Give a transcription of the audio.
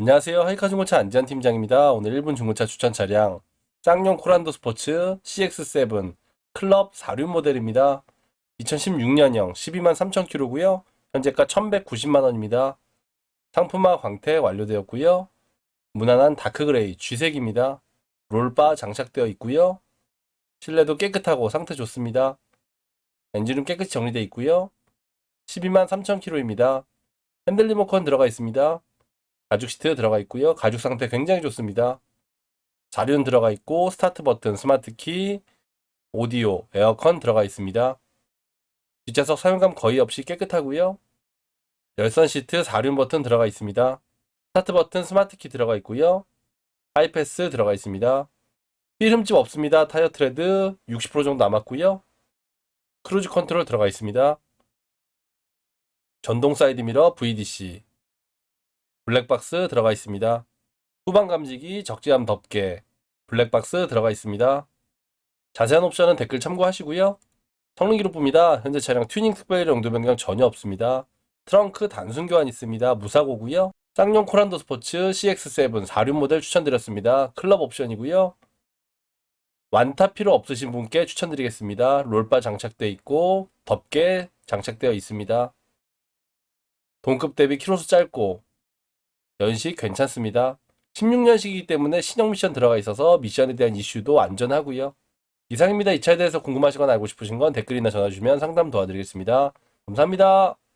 안녕하세요. 하이카 중고차 안지한 팀장입니다. 오늘 1분 중고차 추천 차량 쌍용 코란도 스포츠 CX7 클럽 4륜 모델입니다. 2016년형 12만 3천 킬로고요. 현재가 1,190만 원입니다. 상품화 광택 완료되었고요. 무난한 다크 그레이 쥐색입니다. 롤바 장착되어 있고요. 실내도 깨끗하고 상태 좋습니다. 엔진은 깨끗이 정리되어 있고요. 12만 3천 킬로입니다. 핸들 리모컨 들어가 있습니다. 가죽 시트 들어가 있고요. 가죽 상태 굉장히 좋습니다. 자륜 들어가 있고 스타트 버튼, 스마트 키, 오디오, 에어컨 들어가 있습니다. 뒷좌석 사용감 거의 없이 깨끗하고요. 열선 시트 4륜 버튼 들어가 있습니다. 스타트 버튼, 스마트 키 들어가 있고요. 하이패스 들어가 있습니다. 휠 흠집 없습니다. 타이어 트레드 60% 정도 남았고요. 크루즈 컨트롤 들어가 있습니다. 전동 사이드 미러 VDC 블랙박스 들어가 있습니다. 후방 감지기 적재함 덮개 블랙박스 들어가 있습니다. 자세한 옵션은 댓글 참고하시고요. 성능 기록부입니다. 현재 차량 튜닝 특별 용도 변경 전혀 없습니다. 트렁크 단순 교환 있습니다. 무사고고요. 쌍용 코란도 스포츠 CX7 4륜 모델 추천드렸습니다. 클럽 옵션이고요. 완타 필요 없으신 분께 추천드리겠습니다. 롤바 장착되어 있고 덮개 장착되어 있습니다. 동급 대비 키로수 짧고 연식 괜찮습니다. 16년식이기 때문에 신형 미션 들어가 있어서 미션에 대한 이슈도 안전하고요. 이상입니다. 이 차에 대해서 궁금하시거나 알고 싶으신 건 댓글이나 전화 주시면 상담 도와드리겠습니다. 감사합니다.